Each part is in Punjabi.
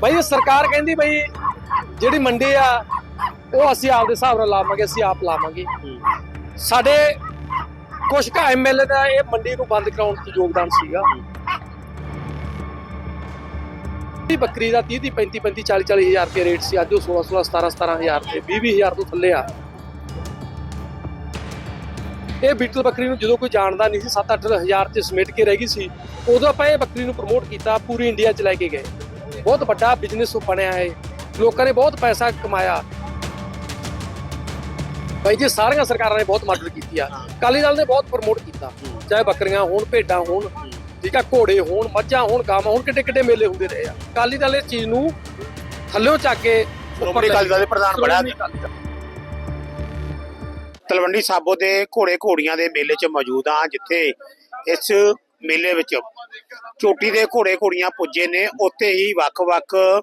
ਭਾਈ ਇਹ ਸਰਕਾਰ ਕਹਿੰਦੀ ਬਈ, ਜਿਹੜੀ ਮੰਡੀ ਆ, ਉਹ ਅਸੀਂ ਆਪਦੇ ਹਿਸਾਬ ਨਾਲ ਲਾਵਾਂਗੇ, ਅਸੀਂ ਆਪ ਲਾਵਾਂਗੇ। ਸਾਡੇ ਕੁਝ ਕਾ ਐਮਐਲਏ ਦਾ ਇਹ ਮੰਡੀ ਨੂੰ ਬੰਦ ਕਰਾਉਣ 'ਚ ਯੋਗਦਾਨ ਸੀਗਾ। ਇਹ ਬੱਕਰੀ ਦਾ 30 ਦੀ 35 35 40 40 ਹਜ਼ਾਰ ਰੁਪਏ ਰੇਟ ਸੀ। ਅੱਜ ਉਹ 16 16 17 17 ਹਜ਼ਾਰ ਤੇ 20 20 ਹਜ਼ਾਰ ਤੋਂ ਥੱਲੇ ਆ। ਇਹ ਬੀਟਲ ਬੱਕਰੀ ਨੂੰ ਜਦੋਂ ਕੋਈ ਜਾਣਦਾ ਨਹੀਂ ਸੀ 7-8 ਹਜ਼ਾਰ ਚ ਸਮੇਟ ਕੇ ਰਹਿ ਗਈ ਸੀ, ਉਦੋਂ ਆਪਾਂ ਇਹ ਬੱਕਰੀ ਨੂੰ ਪ੍ਰਮੋਟ ਕੀਤਾ, ਪੂਰੀ ਇੰਡੀਆ ਚ ਲੈ ਕੇ ਗਏ। ਬਹੁਤ ਵੱਡਾ ਬਿਜ਼ਨਸ ਬਣਿਆ ਹੈ। ਲੋਕਾਂ ਨੇ ਬਹੁਤ ਪੈਸਾ ਕਮਾਇਆ। ਭਾਈ ਜੀ ਸਾਰੀਆਂ ਸਰਕਾਰਾਂ ਨੇ ਬਹੁਤ ਮਦਦ ਕੀਤੀ ਆ। ਅਕਾਲੀ ਦਲ ਨੇ ਬਹੁਤ ਪ੍ਰਮੋਟ ਕੀਤਾ। ਚਾਹੇ ਬੱਕਰੀਆਂ ਹੋਣ ਭੇਡਾਂ ਹੋਣ ਠੀਕ ਆ ਘੋੜੇ ਹੋਣ ਮੱਝਾਂ ਹੋਣ ਗਾਵਾਂ ਹੋਣ ਕਿੱਡੇ ਕਿੱਡੇ ਮੇਲੇ ਹੁੰਦੇ ਰਹੇ ਆ। ਅਕਾਲੀ ਦਲ ਇਸ ਚੀਜ਼ ਨੂੰ ਥੱਲਿਓਂ ਚੱਕ ਕੇ ਸ਼੍ਰੋਮਣੀ ਅਕਾਲੀ ਦਲ ਦੇ ਪ੍ਰਧਾਨ ਬਣਿਆ। ਤਲਵੰਡੀ ਸਾਬੋ ਦੇ ਘੋੜੇ ਘੋੜੀਆਂ ਦੇ ਮੇਲੇ 'ਚ ਮੌਜੂਦ ਹਾਂ ਜਿੱਥੇ ਇਸ ਮੇਲੇ ਵਿੱਚ ਚੋਟੀ ਦੇ ਘੋੜੇ ਘੋੜੀਆਂ ਪੁੱਜੇ ਨੇ। ਉੱਥੇ ਹੀ ਵੱਖ-ਵੱਖ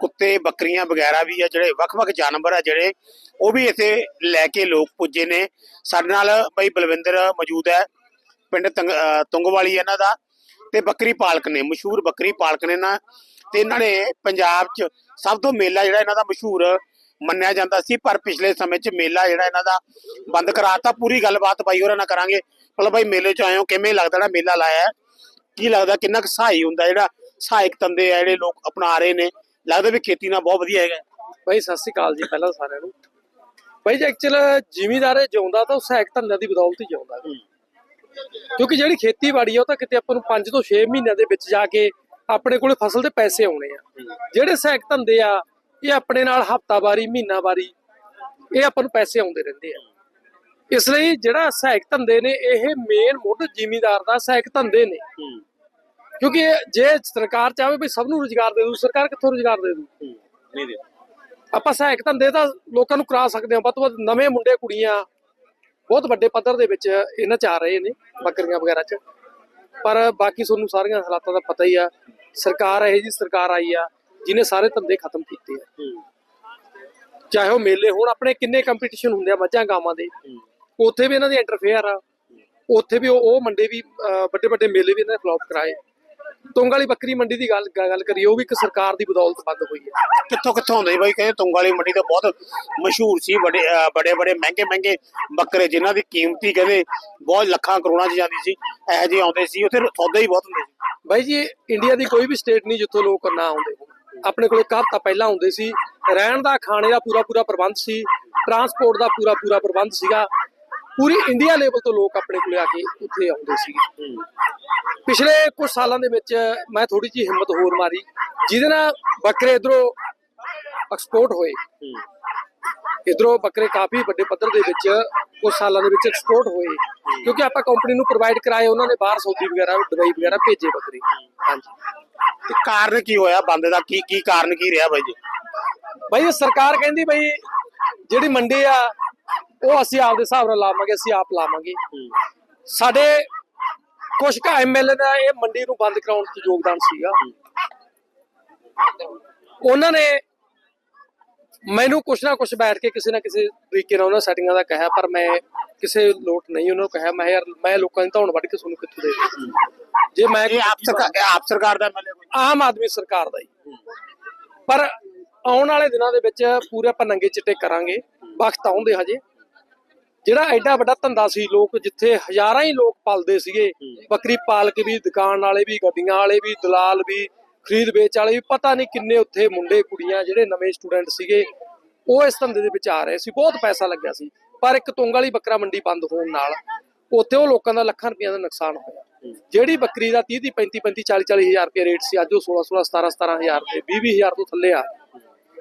ਕੁੱਤੇ, ਬੱਕਰੀਆਂ ਵਗੈਰਾ ਵੀ ਆ ਜਿਹੜੇ, ਵੱਖ-ਵੱਖ ਜਾਨਵਰ ਆ ਜਿਹੜੇ, ਉਹ ਵੀ ਇੱਥੇ ਲੈ ਕੇ ਲੋਕ ਪੁੱਜੇ ਨੇ। ਸਾਡੇ ਨਾਲ ਬਈ ਬਲਵਿੰਦਰ ਮੌਜੂਦ ਹੈ, ਪਿੰਡ ਤੰਗ- ਤੁੰਗਵਾਲੀ ਇਹਨਾਂ ਦਾ ਤੇ ਬੱਕਰੀ ਪਾਲਕ ਨੇ, ਮਸ਼ਹੂਰ ਬੱਕਰੀ ਪਾਲਕ ਨੇ ਨਾ। ਤੇ ਇਹਨਾਂ ਨੇ ਪੰਜਾਬ 'ਚ ਸਭ ਤੋਂ ਮੇਲਾ ਜਿਹੜਾ ਇਹਨਾਂ ਦਾ ਮਸ਼ਹੂਰ ਮੰਨਿਆ ਜਾਂਦਾ ਸੀ, ਪਰ ਪਿਛਲੇ ਸਮੇਂ 'ਚ ਮੇਲਾ ਜਿਹੜਾ ਇਹਨਾਂ ਦਾ ਬੰਦ ਕਰਾਤਾ। ਪੂਰੀ ਗੱਲਬਾਤ ਬਾਈ ਹੋਰਾਂ ਨਾਲ ਕਰਾਂਗੇ। ਮਤਲਬ ਬਾਈ ਮੇਲੇ 'ਚ ਆਏ ਕਿਵੇਂ ਲੱਗਦਾ ਜਿਹੜਾ ਮੇਲਾ ਲਾਇਆ ਕੀ ਲੱਗਦਾ ਕਿੰਨਾ ਕੁ ਸਹਾਈ ਹੁੰਦਾ ਜਿਹੜਾ ਸਹਾਇਕ ਤੰਦੇ ਆ ਜਿਹੜੇ ਲੋਕ ਅਪਣਾ ਰਹੇ ਨੇ? ਲੱਗਦਾ ਵੀ ਖੇਤੀ ਨਾਲ ਬਹੁਤ ਵਧੀਆ ਹੈਗਾ। ਭਾਈ ਸਤਿ ਸ਼੍ਰੀ ਅਕਾਲ ਜੀ ਪਹਿਲਾਂ ਸਾਰਿਆਂ ਨੂੰ। ਭਾਈ ਜੀ ਐਕਚੁਅਲ ਜ਼ਿਮੀਦਾਰ ਜਿਉਂਦਾ ਤਾਂ ਉਹ ਸਹਾਇਕ ਧੰਦਿਆਂ ਦੀ ਬਦੌਲਤ ਹੀ ਜਿਉਂਦਾ ਕਿਉਂਕਿ ਜਿਹੜੀ ਖੇਤੀਬਾੜੀ ਆ, ਉਹ ਤਾਂ ਕਿਤੇ ਆਪਾਂ ਨੂੰ 5 ਤੋਂ 6 ਮਹੀਨਿਆਂ ਦੇ ਵਿੱਚ ਜਾ ਕੇ ਆਪਣੇ ਕੋਲੇ ਫਸਲ ਦੇ ਪੈਸੇ ਆਉਣੇ ਆ। ਜਿਹੜੇ ਸਹਾਇਕ ਧੰਦੇ ਆ, ਇਹ ਆਪਣੇ ਨਾਲ ਹਫਤਾਵਾਰੀ, ਮਹੀਨਾਵਾਰੀ, ਇਹ ਆਪਾਂ ਨੂੰ ਪੈਸੇ ਆਉਂਦੇ ਰਹਿੰਦੇ ਆ। ਇਸ ਲਈ ਜਿਹੜਾ ਸਹਾਇਕ ਧੰਦੇ ਨੇ ਇਹ ਮੇਨ ਮੁੱਢ ਜ਼ਿਮੀਦਾਰ ਦਾ ਸਹਾਇਕ ਧੰਦੇ ਨੇ। ਕਿਉਂਕਿ ਜੇ ਸਰਕਾਰ ਚਾਹੇ ਵੀ ਸਭ ਨੂੰ ਰੁਜ਼ਗਾਰ ਦੇ ਦੂ ਸਰਕਾਰ ਕਿੱਥੋਂ ਰੁਜ਼ਗਾਰ ਦੇ ਦੂ ਨਹੀਂ ਦੇ ਆਪਾਂ ਸਹਾਇਕ ਧੰਦੇ ਤਾਂ ਲੋਕਾਂ ਨੂੰ ਕਰਾ ਸਕਦੇ ਹਾਂ ਵੱਧ ਤੋਂ ਵੱਧ ਨਵੇਂ ਮੁੰਡੇ ਕੁੜੀਆਂ ਬਹੁਤ ਵੱਡੇ ਪੱਧਰ ਦੇ ਵਿੱਚ ਇਹਨਾਂ ਚ ਆ ਰਹੇ ਨੇ ਬੱਕਰੀਆਂ ਵਗੈਰਾ ਚ। ਪਰ ਬਾਕੀ ਤੁਹਾਨੂੰ ਸਾਰੀਆਂ ਹਾਲਾਤਾਂ ਦਾ ਪਤਾ ਹੀ ਆ ਸਰਕਾਰ ਇਹ ਜੀ ਸਰਕਾਰ ਆਈ ਆ ਜਿਹਨੇ ਸਾਰੇ ਧੰਦੇ ਖਤਮ ਕੀਤੇ ਆ। ਚਾਹੇ ਉਹ ਮੇਲੇ ਹੋਣ ਆਪਣੇ ਕਿੰਨੇ ਕੰਪੀਟੀਸ਼ਨ ਹੁੰਦੇ ਆ ਮੱਝਾਂ ਗਾਵਾਂ ਦੇ। ਉੱਥੇ ਵੀ ਇਹਨਾਂ ਦੀ ਇੰਟਰਫੇਅਰ ਆ। ਉੱਥੇ ਵੀ ਉਹ ਮੰਡੇ ਵੀ ਵੱਡੇ ਵੱਡੇ ਮੇਲੇ ਵੀ ਇਹਨਾਂ ਨੇ ਫਲॉप ਕਰਾਏ। ਤੁੰਗ ਵਾਲੀ ਬੱਕਰੀ ਮੰਡੀ ਦੀ ਗੱਲ ਗੱਲ ਕਰੀਏ ਉਹ ਵੀ ਇੱਕ ਸਰਕਾਰ ਦੀ ਬਦੌਲਤ ਬੰਦ ਹੋਈ ਹੈ ਕਿੱਥੋਂ ਕਿੱਥੋਂ ਹੁੰਦੇ ਬਾਈ? ਕਹਿੰਦੇ ਤੁੰਗ ਵਾਲੀ ਮੰਡੀ ਤਾਂ ਬਹੁਤ ਮਸ਼ਹੂਰ ਸੀ। ਬੜੇ ਬੜੇ ਬੜੇ ਮਹਿੰਗੇ ਮਹਿੰਗੇ ਬੱਕਰੇ ਜਿਨ੍ਹਾਂ ਦੀ ਕੀਮਤੀ ਕਹਿੰਦੇ ਬਹੁਤ ਲੱਖਾਂ ਕਰੋੜਾਂ 'ਚ ਜਾਂਦੀ ਸੀ। ਇਹੋ ਜਿਹੇ ਆਉਂਦੇ ਸੀ। ਉੱਥੇ ਸੌਦੇ ਹੀ ਬਹੁਤ ਹੁੰਦੇ ਸੀ। ਬਾਈ ਜੀ ਇੰਡੀਆ ਦੀ ਕੋਈ ਵੀ ਸਟੇਟ ਨਹੀਂ ਜਿੱਥੋਂ ਲੋਕ ਨਾ ਆਉਂਦੇ। ਆਪਣੇ ਕੋਲ ਇੱਕ ਹਫ਼ਤਾ ਪਹਿਲਾਂ ਆਉਂਦੇ ਸੀ। ਰਹਿਣ ਦਾ ਖਾਣੇ ਦਾ ਪੂਰਾ ਪੂਰਾ ਪ੍ਰਬੰਧ ਸੀ। ਟਰਾਂਸਪੋਰਟ ਦਾ ਪੂਰਾ ਪੂਰਾ ਪ੍ਰਬੰਧ ਸੀਗਾ। ਪੂਰੀ ਇੰਡੀਆ ਲੈਵਲ ਤੋਂ ਲੋਕ ਆਪਣੇ ਕੋਲੇ ਆ ਕੇ ਉੱਥੇ ਆਉਂਦੇ ਸੀਗੇ ਪਿਛਲੇ ਕੁਝ ਸਾਲਾਂ ਦੇ ਵਿੱਚ ਮੈਂ ਥੋੜੀ ਜਿਹੀ ਹਿੰਮਤ ਹੋਰ ਮਾਰੀ ਜਿਹਦੇ ਨਾਲ ਬੱਕਰੇ ਇਧਰੋਂ ਐਕਸਪੋਰਟ ਹੋਏ। ਇਧਰੋਂ ਬੱਕਰੇ ਕਾਫੀ ਵੱਡੇ ਪੱਧਰ ਦੇ ਵਿੱਚ ਕੁਝ ਸਾਲਾਂ ਦੇ ਵਿੱਚ ਐਕਸਪੋਰਟ ਹੋਏ। ਕਿਉਂਕਿ ਆਪਾਂ ਕੰਪਨੀ ਨੂੰ ਪ੍ਰੋਵਾਈਡ ਕਰਾਏ ਉਹਨਾਂ ਨੇ ਬਾਹਰ ਸਊਦੀ ਵਗੈਰਾ ਦੁਬਈ ਵਗੈਰਾ ਭੇਜੇ ਬੱਕਰੇ। ਹਾਂਜੀ। ਤੇ ਕਾਰਨ ਕੀ ਹੋਇਆ? ਬੰਦ ਦਾ ਕੀ ਕੀ ਕਾਰਨ ਕੀ ਰਿਹਾ ਬਾਈ ਜੀ? ਇਹ ਸਰਕਾਰ ਕਹਿੰਦੀ ਬਈ ਜਿਹੜੀ ਮੰਡੀ ਆ ਉਹ ਅਸੀਂ ਆਪਦੇ ਹਿਸਾਬ ਨਾਲ ਲਾਵਾਂਗੇ ਅਸੀਂ ਆਪ ਲਾਵਾਂਗੇ। ਸਾਡੇ ਕੁਝ ਕਾ ਐਮਐਲਏ ਦਾ ਇਹ ਮੰਡੀ ਨੂੰ ਬੰਦ ਕਰਾਉਣ 'ਚ ਯੋਗਦਾਨ ਸੀਗਾ। ਉਹਨਾਂ ਨੇ ਮੈਨੂੰ ਕੁਛ ਨਾ ਕੁਛ ਬੈਠ ਕੇ ਕਿਸੇ ਨਾ ਕਿਸੇ ਤਰੀਕੇ ਨਾਲ ਉਹਨਾਂ ਸੈਟਿੰਗਾਂ ਦਾ ਕਿਹਾ ਪਰ ਮੈਂ ਕਿਸੇ ਲੋਟ ਨਹੀਂ ਉਹਨਾਂ ਨੂੰ ਕਿਹਾ। ਮੈਂ ਯਾਰ ਮੈਂ ਲੋਕਾਂ ਦੀ ਧੌਣ ਵੱਢ ਕੇ ਤੁਹਾਨੂੰ ਕਿੱਥੋਂ ਦੇ? ਜੇ ਮੈਂ ਇਹ ਆਪ ਸਰਕਾਰ ਆਪ ਸਰਕਾਰ ਦਾ ਐਮਐਲਏ ਕੋਈ? ਆਮ ਆਦਮੀ ਸਰਕਾਰ ਦਾ ਹੀ। ਪਰ ਆਉਣ ਵਾਲੇ ਦਿਨਾਂ ਦੇ ਵਿੱਚ ਪੂਰੇ ਆਪਾਂ ਨੰਗੇ ਚਿੱਟੇ ਕਰਾਂਗੇ। ਵਕਤ ਆਉਂਦੇ ਹਜੇ। ਜਿਹੜਾ ਐਡਾ ਵੱਡਾ ਧੰਦਾ ਸੀ ਲੋਕ ਜਿੱਥੇ ਹਜ਼ਾਰਾਂ ਹੀ ਲੋਕ ਪਾਲਦੇ ਸੀਗੇ ਬੱਕਰੀ ਪਾਲ ਕੇ ਵੀ ਦੁਕਾਨ ਵਾਲੇ ਵੀ ਗੱਡੀਆਂ ਵਾਲੇ ਵੀ ਦਲਾਲ ਵੀ ਖਰੀਦ ਵੇਚ ਵਾਲੇ ਵੀ ਪਤਾ ਨਹੀਂ ਕਿੰਨੇ ਉੱਥੇ ਮੁੰਡੇ ਕੁੜੀਆਂ ਜਿਹੜੇ ਨਵੇਂ ਸਟੂਡੈਂਟ ਸੀਗੇ ਉਹ ਇਸ ਧੰਦੇ ਦੇ ਵਿੱਚ ਆ ਰਹੇ ਸੀ ਬਹੁਤ ਪੈਸਾ ਲੱਗਿਆ ਸੀ ਪਰ ਇੱਕ ਤੁੰਗ ਵਾਲੀ ਬੱਕਰਾ ਮੰਡੀ ਬੰਦ ਹੋਣ ਨਾਲ ਉੱਥੇ ਉਹ ਲੋਕਾਂ ਦਾ ਲੱਖਾਂ ਰੁਪਈਆ ਦਾ ਨੁਕਸਾਨ ਹੋਇਆ। ਜਿਹੜੀ ਬੱਕਰੀ ਦਾ 30 ਦੀ 35 35 40 40 ਹਜ਼ਾਰ ਰੁਪਏ ਰੇਟ ਸੀ ਅੱਜ ਉਹ 16 16 17 17 ਹਜ਼ਾਰ ਤੇ 20 20 ਹਜ਼ਾਰ ਤੋਂ ਥੱਲੇ ਆ।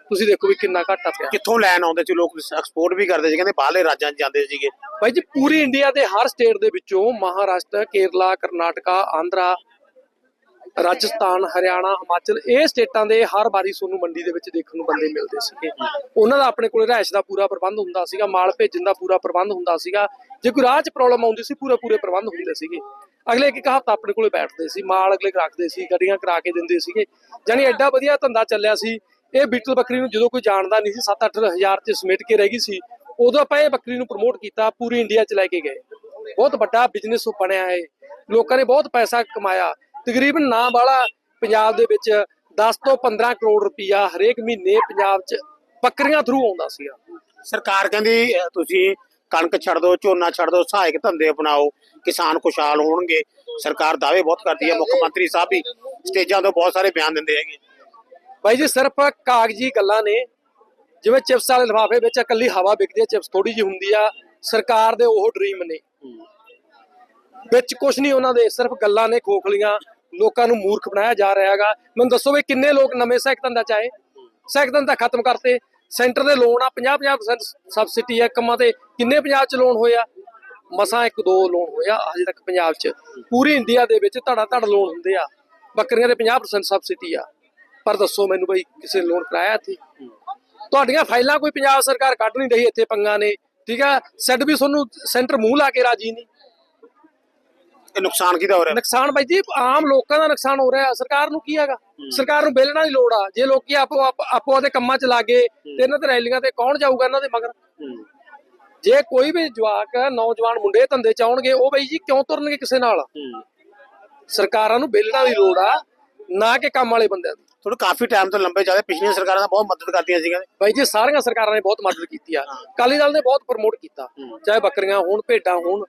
ਤੁਸੀਂ ਦੇਖੋ ਵੀ ਕਿੰਨਾ ਘਾਟਾ ਪਿਆ। ਕਿੱਥੋਂ ਲੈਣ ਆਉਂਦੇ ਸੀ ਲੋਕ? ਐਕਸਪੋਰਟ ਵੀ ਕਰਦੇ ਸੀ ਕਹਿੰਦੇ ਬਾਹਰਲੇ ਰਾਜਾਂ ਜਾਂਦੇ ਸੀਗੇ। ਬਾਈ ਜੀ ਪੂਰੀ ਇੰਡੀਆ ਦੇ ਹਰ ਸਟੇਟ ਦੇ ਵਿੱਚੋਂ ਮਹਾਰਾਸ਼ਟਰ ਕੇਰਲਾ ਕਰਨਾਟਕਾ ਆਂਧਰਾ ਰਾਜਸਥਾਨ ਹਰਿਆਣਾ ਹਿਮਾਚਲ ਇਹ ਸਟੇਟਾਂ ਦੇ ਹਰ ਵਾਰੀ ਤੁਹਾਨੂੰ ਮੰਡੀ ਦੇ ਵਿੱਚ ਦੇਖਣ ਨੂੰ ਬੰਦੇ ਮਿਲਦੇ ਸੀਗੇ। ਉਹਨਾਂ ਦਾ ਆਪਣੇ ਕੋਲੇ ਰਹਿائش ਦਾ ਪੂਰਾ ਪ੍ਰਬੰਧ ਹੁੰਦਾ ਸੀਗਾ ਮਾਲ ਭੇਜਣ ਦਾ ਪੂਰਾ ਪ੍ਰਬੰਧ ਹੁੰਦਾ ਸੀਗਾ। ਜੇ ਕੋਈ ਰਾਹ 'ਚ ਪ੍ਰੋਬਲਮ ਆਉਂਦੀ ਸੀ ਪੂਰੇ ਪੂਰੇ ਪ੍ਰਬੰਧ ਹੁੰਦੇ ਸੀਗੇ। ਅਗਲੇ ਇੱਕ ਹਫ਼ਤਾ ਆਪਣੇ ਕੋਲੇ ਬੈਠਦੇ ਸੀ ਮਾਲ ਅਗਲੇ ਰੱਖਦੇ ਸੀ ਗੱਡੀਆਂ ਕਰਾ ਕੇ ਦਿੰਦੇ ਸੀਗੇ। ਯਾਨੀ ਐਡਾ ਵਧੀਆ ਧੰਦਾ ਚੱਲਿਆ ਸੀ ਇਹ ਬੀਟਲ ਬੱਕਰੀ ਨੂੰ ਜਦੋਂ ਕੋਈ ਜਾਣਦਾ ਨਹੀਂ ਸੀ 7-8 ਹਜ਼ਾਰ ਸਮੇਟ ਕੇ ਰਹਿ ਗਈ ਸੀ, ਉਦੋਂ ਆਪਾਂ ਇਹ ਬੱਕਰੀ ਨੂੰ ਪ੍ਰਮੋਟ ਕੀਤਾ, ਪੂਰੀ ਇੰਡੀਆ 'ਚ ਲੈ ਕੇ ਗਏ। ਬਹੁਤ ਵੱਡਾ ਬਿਜ਼ਨਸ ਬਣਿਆ ਹੈ ਲੋਕਾਂ ਨੇ ਬਹੁਤ ਪੈਸਾ ਕਮਾਇਆ। ਤਕਰੀਬਨ ਨਾ ਵਾਲਾ ਪੰਜਾਬ ਦੇ ਵਿੱਚ 10 ਤੋਂ 15 ਕਰੋੜ ਰੁਪਇਆ ਹਰੇਕ ਮਹੀਨੇ ਪੰਜਾਬ 'ਚ ਬੱਕਰੀਆਂ ਥਰੂ ਆਉਂਦਾ ਸੀਗਾ। ਸਰਕਾਰ ਕਹਿੰਦੀ ਤੁਸੀਂ ਕਣਕ ਛੱਡ ਦਿਓ, ਝੋਨਾ ਛੱਡ ਦਿਓ, ਸਹਾਇਕ ਧੰਦੇ ਅਪਣਾਓ, ਕਿਸਾਨ ਖੁਸ਼ਹਾਲ ਹੋਣਗੇ। ਸਰਕਾਰ ਦਾਅਵੇ ਬਹੁਤ ਕਰਦੀ ਹੈ, ਮੁੱਖ ਮੰਤਰੀ ਸਾਹਿਬ ਵੀ ਸਟੇਜਾਂ ਤੋਂ ਬਹੁਤ ਸਾਰੇ ਬਿਆਨ ਦਿੰਦੇ ਹੈਗੇ। ਬਾਈ ਜੀ, ਸਿਰਫ ਕਾਗਜ਼ੀ ਗੱਲਾਂ ਨੇ। ਜਿਵੇਂ ਚਿਪਸ ਵਾਲੇ ਲਿਫਾਫੇ ਵਿੱਚ ਇਕੱਲੀ ਹਵਾ ਵਿਕਦੀ ਹੈ, ਚਿਪਸ ਥੋੜੀ ਜਿਹੀ ਹੁੰਦੀ ਆ, ਸਰਕਾਰ ਦੇ ਉਹ ਡ੍ਰੀਮ ਨੇ। ਵਿੱਚ ਕੁਝ ਨਹੀਂ ਉਹਨਾਂ ਦੇ, ਸਿਰਫ ਗੱਲਾਂ ਨੇ ਖੋਖਲੀਆਂ, ਲੋਕਾਂ ਨੂੰ ਮੂਰਖ ਬਣਾਇਆ ਜਾ ਰਿਹਾ ਹੈਗਾ। ਮੈਨੂੰ ਦੱਸੋ ਵੀ ਕਿੰਨੇ ਲੋਕ ਨਵੇਂ ਸਹਾਇਕ ਧੰਦਾ ਚਾਹੇ? ਸਹਾਇਕ ਧੰਦਾ ਖਤਮ ਕਰਤੇ। ਸੈਂਟਰ ਦੇ ਲੋਨ ਆ 50-50% ਸਬਸਿਡੀ ਹੈ ਕੰਮਾਂ ਤੇ ਕਿੰਨੇ ਪੰਜਾਬ 'ਚ ਲੋਨ ਹੋਇਆ ਮਸਾਂ ਇੱਕ ਦੋ ਲੋਨ ਹੋਇਆ ਅਜੇ ਤੱਕ ਪੰਜਾਬ 'ਚ। ਪੂਰੀ ਇੰਡੀਆ ਦੇ ਵਿੱਚ ਧੜਾ ਧੜ ਲੋਨ ਹੁੰਦੇ ਆ। ਬੱਕਰੀਆਂ ਦੇ 50% ਸਬਸਿਡੀ ਆ। ਪਰ ਦੱਸੋ ਮੈਨੂੰ ਬਈ ਕਿਸੇ ਲੋਨ ਕਰਾਇਆ ਇੱਥੇ? ਤੁਹਾਡੀਆਂ ਫਾਈਲਾਂ ਕੋਈ ਪੰਜਾਬ ਸਰਕਾਰ ਕੱਢ ਨਹੀਂ ਰਹੀ ਇੱਥੇ ਪੰਗਾ ਨੇ ਠੀਕ ਆ? ਸੈੱਡ ਵੀ ਤੁਹਾਨੂੰ ਸੈਂਟਰ ਮੂੰਹ ਲਾ ਕੇ ਰਾਜੀ ਨਹੀਂ। ਇਹ ਨੁਕਸਾਨ ਕਿਹਦਾ ਹੋ ਰਿਹਾ? ਨੁਕਸਾਨ ਬਾਈ ਜੀ ਆਮ ਲੋਕਾਂ ਦਾ ਨੁਕਸਾਨ ਹੋ ਰਿਹਾ ਸਰਕਾਰ ਨੂੰ ਕੀ ਹੈਗਾ? ਸਰਕਾਰ ਨੂੰ ਬੇਲਣਾ ਦੀ ਲੋੜ ਆ। ਜੇ ਲੋਕੀ ਆਪੋ ਆਪ- ਆਪਦੇ ਕੰਮਾਂ ਚ ਲੱਗੇ ਤੇ ਇਹਨਾਂ ਤੇ ਰੈਲੀਆਂ ਤੇ ਕੌਣ ਜਾਊਗਾ ਇਹਨਾਂ ਦੇ ਮਗਰ? ਜੇ ਕੋਈ ਵੀ ਜਵਾਕ ਨੌਜਵਾਨ ਮੁੰਡੇ ਧੰਦੇ ਚ ਆਉਣਗੇ ਉਹ ਬਈ ਜੀ ਕਿਉਂ ਤੁਰਨਗੇ ਕਿਸੇ ਨਾਲ? ਸਰਕਾਰਾਂ ਨੂੰ ਬੇਲਣਾ ਦੀ ਲੋੜ ਆ ਨਾ ਕਿ ਕੰਮ ਵਾਲੇ ਬੰਦਿਆਂ ਦੀ। ਤੁਹਾਨੂੰ ਕਾਫੀ ਟਾਈਮ ਤੋਂ ਲੰਬੇ ਚੱਲਦੇ ਪਿਛਲੀਆਂ ਸਰਕਾਰਾਂ ਦਾ ਬਹੁਤ ਮਦਦ ਕਰਦੀਆਂ ਸੀਗੀਆਂ। ਬਾਈ ਜੀ ਸਾਰੀਆਂ ਸਰਕਾਰਾਂ ਨੇ ਬਹੁਤ ਮਦਦ ਕੀਤੀ ਆ। ਅਕਾਲੀ ਦਲ ਨੇ ਬਹੁਤ ਪ੍ਰਮੋਟ ਕੀਤਾ। ਚਾਹੇ ਬੱਕਰੀਆਂ ਹੋਣ ਭੇਡਾਂ ਹੋਣ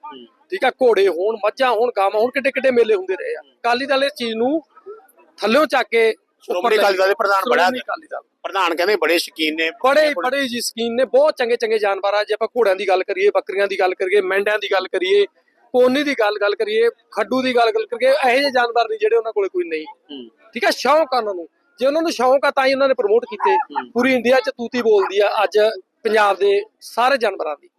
ਠੀਕ ਆ ਘੋੜੇ ਹੋਣ ਮੱਝਾਂ ਹੋਣ ਗਾਵਾਂ ਹੋਣ ਕਿੱਡੇ ਕਿੱਡੇ ਮੇਲੇ ਹੁੰਦੇ ਰਹੇ ਆ। ਅਕਾਲੀ ਦਲ ਇਸ ਚੀਜ਼ ਨੂੰ ਥੱਲਿਓਂ ਚੱਕ ਕੇ ਸ਼੍ਰੋਮਣੀ ਅਕਾਲੀ ਦਲ ਦੇ ਪ੍ਰਧਾਨ ਬੜਾ ਪ੍ਰਧਾਨ ਕਹਿੰਦੇ ਬੜੇ ਸ਼ਕੀਨ ਨੇ। ਬੜੇ ਬੜੇ ਜੀ ਸਕੀਨ ਨੇ ਬਹੁਤ ਚੰਗੇ ਚੰਗੇ ਜਾਨਵਰ ਆ। ਜੇ ਆਪਾਂ ਘੋੜਿਆਂ ਦੀ ਗੱਲ ਕਰੀਏ ਬੱਕਰੀਆਂ ਦੀ ਗੱਲ ਕਰੀਏ ਮੈਂਡਿਆਂ ਦੀ ਗੱਲ ਕਰੀਏ ਪੋਨੀ ਦੀ ਗੱਲ ਗੱਲ ਕਰੀਏ ਖੱਡੂ ਦੀ ਗੱਲ ਗੱਲ ਕਰੀਏ ਇਹੋ ਜਿਹੇ ਜਾਨਵਰ ਨਹੀਂ ਜਿਹੜੇ ਉਹਨਾਂ ਕੋਲੇ ਕੋਈ ਨਹੀਂ। ਠੀਕ ਹੈ ਸ਼ੌਂਕ ਆ ਉਹਨਾਂ ਨੂੰ। ਜੇ ਉਹਨਾਂ ਨੂੰ ਸ਼ੌਂਕ ਆ ਤਾਂ ਹੀ ਉਹਨਾਂ ਨੇ ਪ੍ਰਮੋਟ ਕੀਤੇ। ਪੂਰੀ ਇੰਡੀਆ 'ਚ ਤੂਤੀ ਬੋਲਦੀ ਆ ਅੱਜ ਪੰਜਾਬ ਦੇ ਸਾਰੇ ਜਾਨਵਰਾਂ ਦੀ।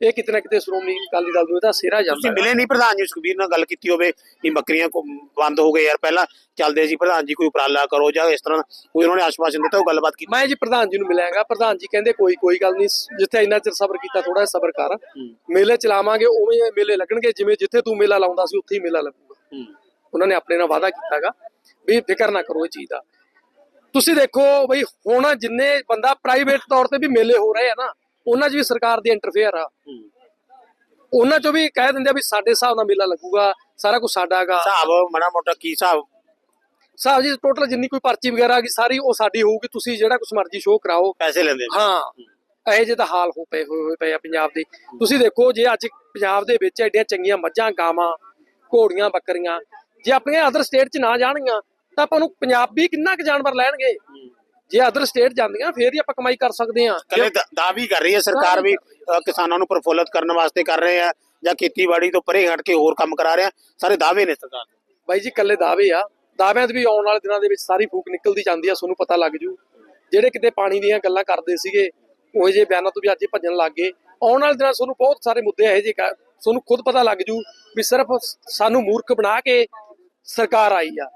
ਇਹ ਕਿਤੇ ਨਾ ਕਿਤੇ ਸ਼੍ਰੋਮਣੀ ਅਕਾਲੀ ਦਲ ਨੂੰ ਇਹਦਾ ਸਿਹਰਾ ਤੁਸੀਂ ਜਾਂਦਾ ਮਿਲੇ ਨਹੀਂ ਪ੍ਰਧਾਨ ਜੀ ਸੁਖਬੀਰ ਨਾਲ ਗੱਲ ਕੀਤੀ ਹੋਵੇ ਕਿ ਬੱਕਰੀਆਂ ਕੋ ਬੰਦ ਹੋ ਗਏ ਯਾਰ ਪਹਿਲਾਂ ਚੱਲਦੇ ਸੀ ਪ੍ਰਧਾਨ ਜੀ ਕੋਈ ਉਪਰਾਲਾ ਕਰੋ ਜਾਂ ਇਸ ਤਰ੍ਹਾਂ ਕੋਈ ਉਹਨਾਂ ਨੇ ਆਸ਼ਵਾਸਨ ਦਿੱਤਾ ਉਹ ਗੱਲਬਾਤ ਕੀਤੀ। ਮੈਂ ਜੀ ਪ੍ਰਧਾਨ ਜੀ ਨੂੰ ਮਿਲਾਂਗਾ। ਪ੍ਰਧਾਨ ਜੀ ਕਹਿੰਦੇ ਕੋਈ ਕੋਈ ਗੱਲ ਨਹੀਂ ਜਿੱਥੇ ਇੰਨਾ ਚਿਰ ਸਬਰ ਕੀਤਾ ਥੋੜਾ ਜਿਹਾ ਸਬਰ ਕਰ। ਮੇਲੇ ਚਲਾਵਾਂਗੇ ਉਵੇਂ ਹੀ ਮੇਲੇ ਲੱਗਣਗੇ ਜਿਵੇਂ ਜਿੱਥੇ ਤੂੰ ਮੇਲਾ ਲਾਉਂਦਾ ਸੀ ਉੱਥੇ ਹੀ ਮੇਲਾ ਲੱਗੂਗਾ। ਉਹਨਾਂ ਨੇ ਆਪਣੇ ਨਾਲ ਵਾਅਦਾ ਕੀਤਾਗਾ ਵੀ ਫਿਕਰ ਨਾ ਕਰੋ ਇਹ ਚੀਜ਼ ਦਾ। ਤੁਸੀਂ ਦੇਖੋ ਬਈ ਹੁਣ ਜਿੰਨੇ ਬੰਦਾ ਪ੍ਰਾਈਵੇਟ ਤੌਰ ਤੇ ਵੀ ਮੇਲੇ ਹੋ ਰਹੇ ਆ ਨਾ ਉਹਨਾਂ 'ਚ ਵੀ ਸਰਕਾਰ ਦੀ ਇੰਟਰਫੇਅਰ ਆ। ਉਹਨਾਂ 'ਚੋਂ ਵੀ ਕਹਿ ਦਿੰਦੇ ਆ ਵੀ ਸਾਡੇ ਹਿਸਾਬ ਨਾਲ ਮੇਲਾ ਲੱਗੂਗਾ ਸਾਰਾ ਕੁਝ ਸਾਡਾ ਹੈਗਾ। ਹਿਸਾਬ ਮਣਾ ਮੋਟਾ ਕੀ ਹਿਸਾਬ? ਸਾਹਿਬ ਜੀ ਟੋਟਲ ਜਿੰਨੀ ਕੋਈ ਪਰਚੀ ਵਗੈਰਾ ਹੈਗੀ ਸਾਰੀ ਉਹ ਸਾਡੀ ਹੋਊਗੀ ਤੁਸੀਂ ਜਿਹੜਾ ਕੁਝ ਮਰਜ਼ੀ ਸ਼ੋਅ ਕਰਾਓ। ਪੈਸੇ ਲੈਂਦੇ ਹਾਂ। ਇਹੋ ਜਿਹੇ ਤਾਂ ਹਾਲ ਹੋ ਪਏ ਹੋਏ ਹੋਏ ਪਏ ਆ ਪੰਜਾਬ ਦੇ। ਤੁਸੀਂ ਦੇਖੋ ਜੇ ਅੱਜ ਪੰਜਾਬ ਦੇ ਵਿੱਚ ਐਡੀਆਂ ਚੰਗੀਆਂ ਮੱਝਾਂ ਗਾਵਾਂ ਘੋੜੀਆਂ ਬੱਕਰੀਆਂ ਜੇ ਆਪਣੀਆਂ ਅਦਰ ਸਟੇਟ 'ਚ ਨਾ ਜਾਣਗੀਆਂ ਤਾਂ ਆਪਾਂ ਨੂੰ ਪੰਜਾਬੀ ਕਿੰਨਾ ਕੁ ਜਾਨਵਰ ਲੈਣਗੇ? ਜੇ ਅਦਰ ਸਟੇਟ ਜਾਂਦੀਆਂ ਫੇਰ ਹੀ ਆਪਾਂ ਕਮਾਈ ਕਰ ਸਕਦੇ ਹਾਂ। ਕਲੇ ਦਾਅਵੀ ਕਰ ਰਹੀ ਹੈ ਸਰਕਾਰ ਵੀ ਕਿਸਾਨਾਂ ਨੂੰ ਪ੍ਰਫੁੱਲਤ ਕਰਨ ਵਾਸਤੇ ਕਰ ਰਹੇ ਆ ਜਾਂ ਖੇਤੀਬਾੜੀ ਤੋਂ ਪਰੇ ਹਟ ਕੇ ਹੋਰ ਕੰਮ ਕਰਾ ਰਹੇ ਆ। ਸਾਰੇ ਦਾਅਵੇ ਨੇ ਸਰਕਾਰ ਦੇ। ਬਾਈ ਜੀ ਕੱਲੇ ਦਾਅਵੇ ਆ। ਦਾਅਵਿਆਂ ਤੇ ਵੀ ਆਉਣ ਵਾਲੇ ਦਿਨਾਂ ਦੇ ਵਿੱਚ ਸਾਰੀ ਫੂਕ ਨਿਕਲਦੀ ਜਾਂਦੀ ਆ ਤੁਹਾਨੂੰ ਪਤਾ ਲੱਗ ਜੂ। ਜਿਹੜੇ ਕਿਤੇ ਪਾਣੀ ਦੀਆਂ ਗੱਲਾਂ ਕਰਦੇ ਸੀਗੇ ਉਹ ਜੇ ਬਿਆਨਾਂ ਤੋਂ ਵੀ ਅੱਜ ਹੀ ਭੱਜਣ ਲੱਗ ਗਏ। ਆਉਣ ਵਾਲੇ ਦਿਨਾਂ ਤੁਹਾਨੂੰ ਬਹੁਤ ਸਾਰੇ ਮੁੱਦੇ ਇਹੋ ਜਿਹੇ ਤੁਹਾਨੂੰ ਖੁਦ ਪਤਾ ਲੱਗ ਜੂ ਵੀ ਸਿਰਫ ਸਾਨੂੰ ਮੂਰਖ ਬਣਾ ਕੇ ਸਰਕਾਰ ਆਈ ਆ।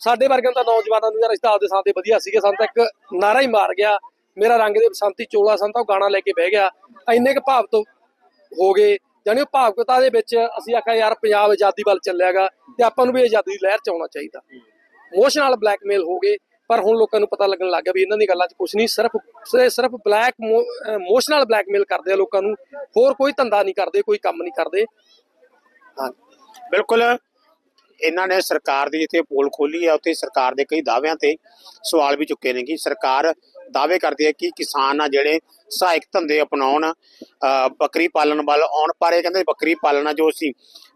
ਸਾਡੇ ਵਰਗਿਆਂ ਤਾਂ ਨੌਜਵਾਨਾਂ ਨੂੰ ਯਾਰ ਰਿਸ਼ਤਾ ਆਪਦੇ ਸਾਹ ਤੇ ਵਧੀਆ ਸੀਗੇ। ਸਾਨੂੰ ਤਾਂ ਇੱਕ ਨਾਰਾ ਹੀ ਮਾਰ ਗਿਆ। ਮੇਰਾ ਰੰਗ ਦੇ ਬਸੰਤੀ ਚੋਲਾ ਸਾਨੂੰ ਤਾਂ ਉਹ ਗਾਣਾ ਲੈ ਕੇ ਬਹਿ ਗਿਆ। ਇੰਨੇ ਕੁ ਭਾਵ ਤੋਂ ਹੋ ਗਏ। ਜਾਣੀ ਉਹ ਭਾਵਕਤਾ ਦੇ ਵਿੱਚ ਅਸੀਂ ਆਖਿਆ, ਯਾਰ, ਪੰਜਾਬ ਆਜ਼ਾਦੀ ਵੱਲ ਚੱਲਿਆਗਾ ਤੇ ਆਪਾਂ ਨੂੰ ਵੀ ਆਜ਼ਾਦੀ ਦੀ ਲਹਿਰ ਚ ਆਉਣਾ ਚਾਹੀਦਾ। ਇਮੋਸ਼ਨਲ ਬਲੈਕਮੇਲ ਹੋ ਗਏ। ਪਰ ਹੁਣ ਲੋਕਾਂ ਨੂੰ ਪਤਾ ਲੱਗਣ ਲੱਗ ਗਿਆ ਵੀ ਇਹਨਾਂ ਦੀ ਗੱਲਾਂ 'ਚ ਕੁਝ ਨਹੀਂ। ਸਿਰਫ ਸਿਰਫ ਬਲੈਕ ਇਮੋਸ਼ਨਲ ਬਲੈਕਮੇਲ ਕਰਦੇ ਆ ਲੋਕਾਂ ਨੂੰ। ਹੋਰ ਕੋਈ ਧੰਦਾ ਨਹੀਂ ਕਰਦੇ, ਕੋਈ ਕੰਮ ਨਹੀਂ ਕਰਦੇ। ਹਾਂ। ਬਿਲਕੁਲ। ਇਹਨਾਂ ਨੇ ਸਰਕਾਰ ਦੀ ਜਿੱਥੇ ਪੋਲ ਖੋਲੀ ਹੈ ਉੱਥੇ ਸਰਕਾਰ ਦੇ ਕਈ ਦਾਅਵਿਆਂ ਤੇ ਸਵਾਲ ਵੀ ਚੁੱਕੇ ਨੇ ਕਿ ਸਰਕਾਰ ਦਾਅਵੇ ਕਰਦੀ ਹੈ ਕਿ ਕਿਸਾਨ ਆ ਜਿਹੜੇ ਸਹਾਇਕ ਧੰਦੇ ਅਪਣਾਉਣ ਬੱਕਰੀ ਪਾਲਣ ਵੱਲ ਆਉਣ ਪਰ ਇਹ ਕਹਿੰਦੇ ਬੱਕਰੀ ਪਾਲਣਾ ਜੋ ਅਸੀਂ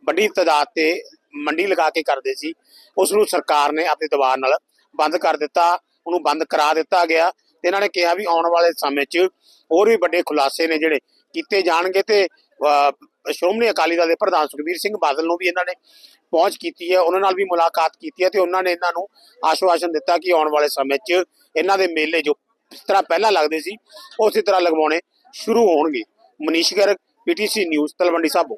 ਵੱਡੀ ਤਾਦਾਦ ਤੇ ਮੰਡੀ ਲਗਾ ਕੇ ਕਰਦੇ ਸੀ ਉਸ ਨੂੰ ਸਰਕਾਰ ਨੇ ਆਪਣੇ ਦਬਾਅ ਨਾਲ ਬੰਦ ਕਰ ਦਿੱਤਾ ਉਹਨੂੰ ਬੰਦ ਕਰਾ ਦਿੱਤਾ ਗਿਆ ਤੇ ਇਹਨਾਂ ਨੇ ਕਿਹਾ ਵੀ ਆਉਣ ਵਾਲੇ ਸਮੇਂ 'ਚ ਹੋਰ ਵੀ ਵੱਡੇ ਖੁਲਾਸੇ ਨੇ ਜਿਹੜੇ ਕੀਤੇ ਜਾਣਗੇ ਤੇ ਅ, ਸ਼੍ਰੋਮਣੀ ਅਕਾਲੀ ਦਲ ਦੇ ਪ੍ਰਧਾਨ ਸੁਖਬੀਰ ਸਿੰਘ ਬਾਦਲ ਨੂੰ ਵੀ ਇਹਨਾਂ ਨੇ ਪਹੁੰਚ ਕੀਤੀ ਹੈ, ਉਹਨਾਂ ਨਾਲ ਵੀ ਮੁਲਾਕਾਤ ਕੀਤੀ ਹੈ ਤੇ ਉਹਨਾਂ ਨੇ ਇਹਨਾਂ ਨੂੰ ਆਸ਼ਵਾਸਨ ਦਿੱਤਾ ਕਿ ਆਉਣ ਵਾਲੇ ਸਮੇਂ 'ਚ ਇਹਨਾਂ ਦੇ ਮੇਲੇ ਜੋ ਜਿਸ ਤਰ੍ਹਾਂ ਪਹਿਲਾਂ ਲੱਗਦੇ ਸੀ, ਉਸੇ ਤਰ੍ਹਾਂ ਲਗਵਾਉਣੇ ਸ਼ੁਰੂ ਹੋਣਗੇ। Manish Garg PTC news Talwandi Sabo.